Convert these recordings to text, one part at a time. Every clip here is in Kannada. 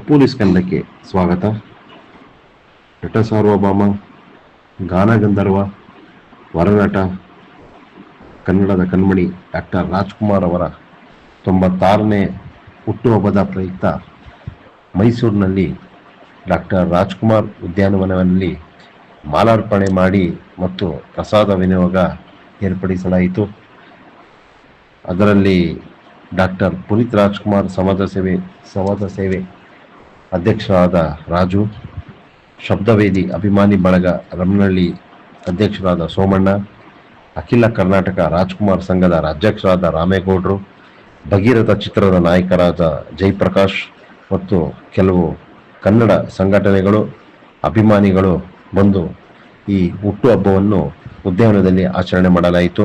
ಪೊಲೀಸ್ ಕನ್ನಡಕ್ಕೆ ಸ್ವಾಗತ. ನಟ ಸಾರ್ವಭೌಮ ಗಾನಗಂಧರ್ವ ವರನಟ, ಕನ್ನಡದ ಕಣ್ಮಣಿ ಡಾಕ್ಟರ್ ರಾಜ್ಕುಮಾರ್ ಅವರ ತೊಂಬತ್ತಾರನೇ ಹುಟ್ಟುಹಬ್ಬದ ಪ್ರಯುಕ್ತ ಮೈಸೂರಿನಲ್ಲಿ ಡಾಕ್ಟರ್ ರಾಜ್ಕುಮಾರ್ ಉದ್ಯಾನವನದಲ್ಲಿ ಮಾಲಾರ್ಪಣೆ ಮಾಡಿ ಮತ್ತು ಪ್ರಸಾದ ವಿನಿಯೋಗ ಏರ್ಪಡಿಸಲಾಯಿತು. ಅದರಲ್ಲಿ ಡಾಕ್ಟರ್ ಪುನೀತ್ ರಾಜ್ಕುಮಾರ್ ಸಮಾಜ ಸೇವೆ ಸಮಾಜ ಸೇವೆ ಅಧ್ಯಕ್ಷರಾದ ರಾಜು, ಶಬ್ದವೇದಿ ಅಭಿಮಾನಿ ಬಳಗ ರಮನಳ್ಳಿ, ಅಧ್ಯಕ್ಷರಾದ ಸೋಮಣ್ಣ, ಅಖಿಲ ಕರ್ನಾಟಕ ರಾಜ್ಕುಮಾರ್ ಸಂಘದ ರಾಜ್ಯಾಧ್ಯಕ್ಷರಾದ ರಾಮೇಗೌಡರು, ಭಗೀರಥ ಚಿತ್ರದ ನಾಯಕರಾದ ಜಯಪ್ರಕಾಶ್ ಮತ್ತು ಕೆಲವು ಕನ್ನಡ ಸಂಘಟನೆಗಳು, ಅಭಿಮಾನಿಗಳು ಬಂದು ಈ ಹುಟ್ಟುಹಬ್ಬವನ್ನು ಉದ್ಯಾನದಲ್ಲಿ ಆಚರಣೆ ಮಾಡಲಾಯಿತು.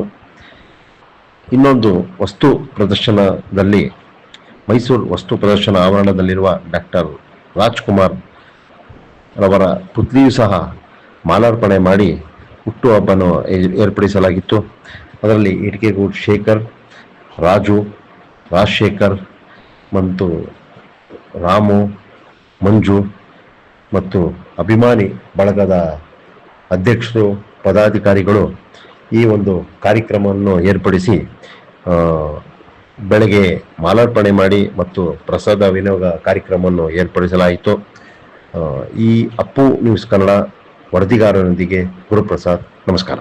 ಇನ್ನೊಂದು ವಸ್ತು ಪ್ರದರ್ಶನದಲ್ಲಿ ಮೈಸೂರು ವಸ್ತು ಪ್ರದರ್ಶನ ಆವರಣದಲ್ಲಿರುವ ಡಾಕ್ಟರ್ ರಾಜ್ಕುಮಾರ್ ರವರ ಪುತ್ಲಿಯೂ ಸಹ ಮಾಲಾರ್ಪಣೆ ಮಾಡಿ ಹುಟ್ಟುಹಬ್ಬವನ್ನು ಏರ್ಪಡಿಸಲಾಗಿತ್ತು. ಅದರಲ್ಲಿ ಇಟ್ಕೆಗೂಡ್ ಶೇಖರ್, ರಾಜು, ರಾಜಶೇಖರ್ ಮತ್ತು ರಾಮು, ಮಂಜು ಮತ್ತು ಅಭಿಮಾನಿ ಬಳಗದ ಅಧ್ಯಕ್ಷರು, ಪದಾಧಿಕಾರಿಗಳು ಈ ಒಂದು ಕಾರ್ಯಕ್ರಮವನ್ನು ಏರ್ಪಡಿಸಿ ಬೆಳಗ್ಗೆ ಮಾಲಾರ್ಪಣೆ ಮಾಡಿ ಮತ್ತು ಪ್ರಸಾದ ವಿನಿಯೋಗ ಕಾರ್ಯಕ್ರಮವನ್ನು ಏರ್ಪಡಿಸಲಾಯಿತು. ಈ ಅಪ್ಪು ನ್ಯೂಸ್ ಕನ್ನಡ ವರದಿಗಾರರೊಂದಿಗೆ ಗುರುಪ್ರಸಾದ್, ನಮಸ್ಕಾರ.